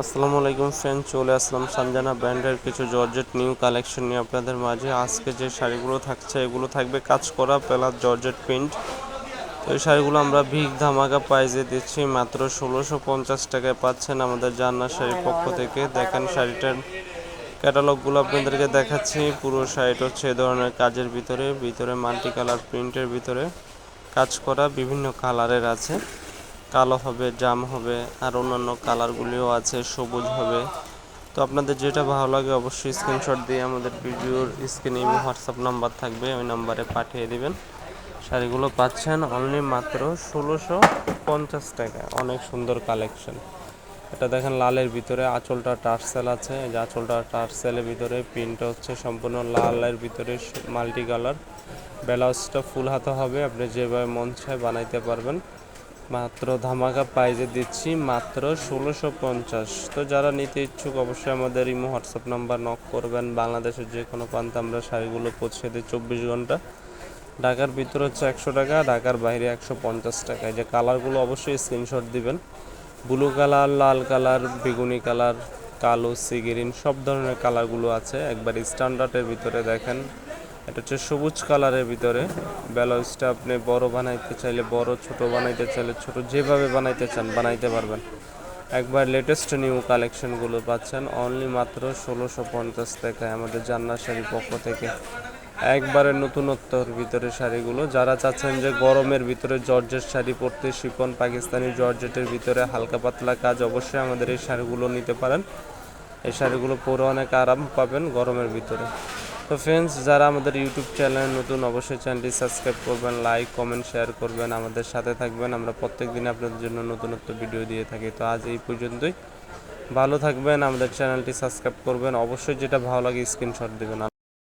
আসসালামু আলাইকুম ফ্রেন্ড চলে আসলাম সানজানা ব্র্যান্ডের কিছু জর্জেট নিউ কালেকশন নিয়ে আপনাদের মাঝে। আজকে যে শাড়িগুলো থাকছে, এগুলো থাকবে কাজ করা প্লাস জর্জেট প্রিন্ট তো এই শাড়িগুলো আমরা ভিগ ধামাকা প্রাইজে দিচ্ছি, মাত্র ষোলোশো পঞ্চাশ টাকায় পাচ্ছেন আমাদের জান্না শাড়ির পক্ষ থেকে। দেখেন শাড়িটার ক্যাটালগুলো আপনাদেরকে দেখাচ্ছি, পুরো শাড়িটা হচ্ছে এ ধরনের কাজের ভিতরে ভিতরে মাল্টি কালার প্রিন্টের ভিতরে কাজ করা বিভিন্ন কালারের আছে। কালো হবে, জাম হবে, আর অন্যান্য কালারগুলিও আছে, সবুজ হবে। তো আপনাদের যেটা ভালো লাগে অবশ্যই স্ক্রিনশট দিয়ে আমাদের ভিডিওর স্ক্রিনে হোয়াটসঅ্যাপ নাম্বার থাকবে, ওই নাম্বারে পাঠিয়ে দিবেন। শাড়িগুলো পাচ্ছেন অনলি মাত্র ষোলোশো পঞ্চাশ টাকা, অনেক সুন্দর কালেকশন এটা দেখেন লালের ভিতরে, আঁচলটা টার্সেল আছে যে আঁচলটা টার্সেলের ভিতরে, প্রিন্টটা হচ্ছে সম্পূর্ণ লালের ভিতরে, মাল্টি কালার। ব্লাউজটা ফুল হাতা হবে, আপনি যেভাবে মন চায় বানাইতে পারবেন। মাত্র ধামাকা প্রাইজে দিচ্ছি মাত্র ষোলোশো পঞ্চাশ। তো যারা নিতে ইচ্ছুক অবশ্যই আমাদের ইমো, হোয়াটসঅ্যাপ নাম্বার নক করবেন। বাংলাদেশের যে কোনো প্রান্তে আমরা শাড়িগুলো পৌঁছে দিই চব্বিশ ঘণ্টা। ঢাকার ভিতরে হচ্ছে একশো টাকা, ঢাকার বাইরে একশো পঞ্চাশ টাকা। যে কালারগুলো অবশ্যই স্ক্রিনশট দিবেন। ব্লু কালার লাল কালার বেগুনি কালার কালো সিগিরিন সব ধরনের কালারগুলো আছে। একবার স্ট্যান্ডার্ডের ভিতরে দেখেন। এটা হচ্ছে সবুজ কালারের ভিতরে। ব্লাউজটা আপনি বড় বানাইতে চাইলে বড়, ছোট বানাইতে চাইলে ছোট, যেভাবে বানাইতে চান বানাইতে পারবেন। একবার লেটেস্ট নিউ কালেকশনগুলো পাচ্ছেন অনলি মাত্র ষোলোশো পঞ্চাশ টাকায় আমাদের জান্নার শাড়ির পক্ষ থেকে। একবারে নতুনত্বর ভিতরে শাড়িগুলো, যারা চাচ্ছেন যে গরমের ভিতরে জর্জেট শাড়ি পরতে শিপন পাকিস্তানি জর্জেটের ভিতরে হালকা পাতলা কাজ, অবশ্যই আমাদের এই শাড়িগুলো নিতে পারেন। এই শাড়িগুলো পরে অনেক আরাম পাবেন গরমের ভিতরে। তো ফ্রেন্ডস যারা আমাদের ইউটিউব চ্যানেল নতুন, অবশ্যই চ্যানেলটি সাবস্ক্রাইব করবেন লাইক কমেন্ট শেয়ার করবেন, আমাদের সাথে থাকবেন। আমরা প্রত্যেক দিন আপনাদের জন্য নতুনত্ব ভিডিও দিয়ে থাকি। তো আজ এই পর্যন্তই। ভালো থাকবেন, আমাদের চ্যানেলটি সাবস্ক্রাইব করবেন। অবশ্যই যেটা ভালো লাগে স্ক্রিনশট দেবেন।